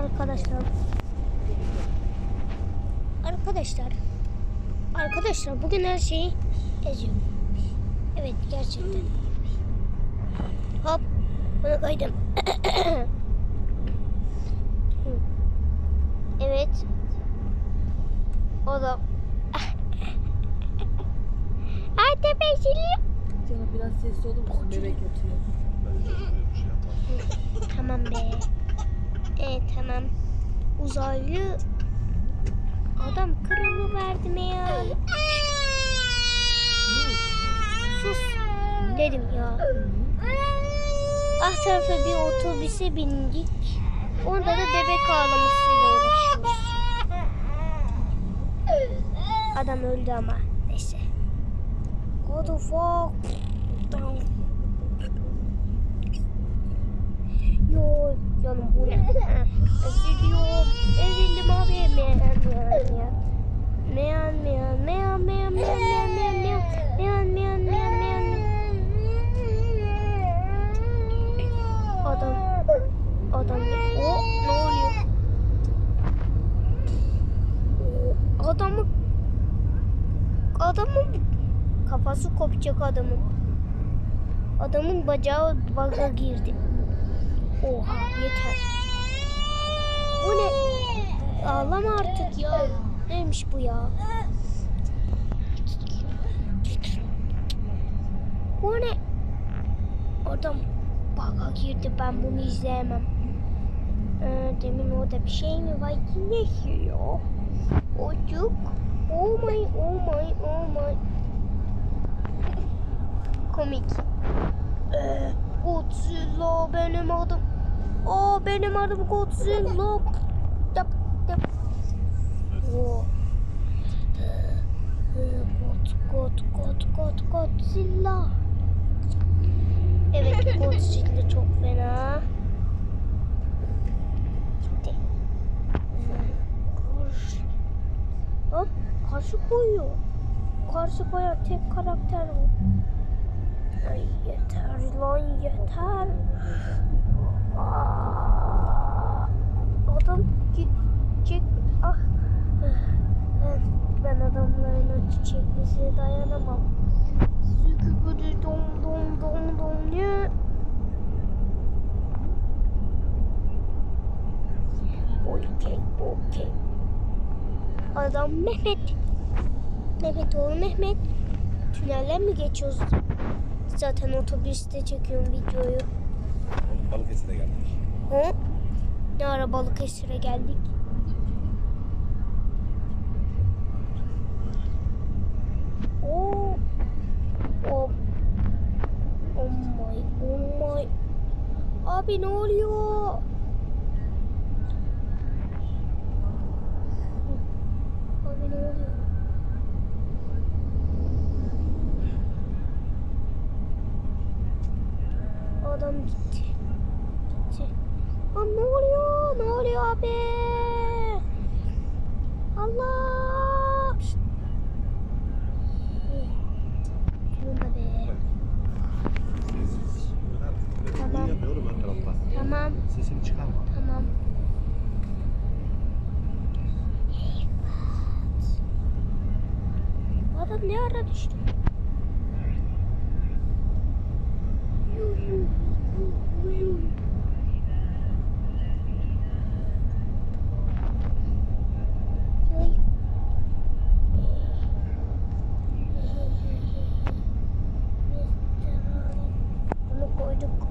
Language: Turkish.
Arkadaşlar. Arkadaşlar. Arkadaşlar bugün her şeyi eziyorum. Evet gerçekten. Hop. Bunu koydum. evet. O da. Ay tepesili. Canım biraz sesli olur musun? Bebek yatıyor. Tamam be. Evet tamam. Uzaylı adam kırımı verdi ya? Sus dedim ya. Ah tarafa bir otobüse bindik. Onda da bebek ağlamasıyla uğraşıyoruz. Adam öldü ama neyse. What the fuck? Yo canım bu ne? Eziliyorum. Ezildim abi. Meyan meyan meyan. Meyan meyan meyan meyan meyan meyan. Meyan meyan meyan meyan. Adam. Adam. O ne oluyor? Adamı adamın kafası kopacak adamın. Adamın bacağı baga girdi. Oha yeter. Bu ne? Ağlama artık ya. Neymiş bu ya? Bu ne? Adam baga girdi ben bunu izleyemem. Ee, demin orada bir şey mi var? Ne o? Ocuk. Oh my, oh my, oh my. Komik. Ee, Godzilla benim adım. Aa benim adım Godzilla. Yap yap. Oo. Ee, God, God, God, God, Godzilla. Evet Godzilla çok fena. Gitti. Karşı. Hop karşı koyuyor. Karşı koyan tek karakter o. Yeter lan yeter. Aa, Adam gidecek. Ah. Ben adamların acı çekmesine dayanamam. Zükübüdü dom dom dom dom ne? Okey, okey. Adam Mehmet. Mehmet oğlu Mehmet. Tünelden mi geçiyoruz? Zaten otobüste çekiyorum videoyu. Oğlum Balıkesir'e geldik. Hı? Ne ara Balıkesir'e geldik? Oo. O. Oh my, oh my. Abi ne oluyor? Abi ne oluyor? Adam gitti. Gitti. Lan ne oluyor? Ne oluyor abi? Allah! Be. Tamam. Tamam. Sesini çıkarma. Tamam. Adam ne ara düştü? Ay. Bunu koyduk.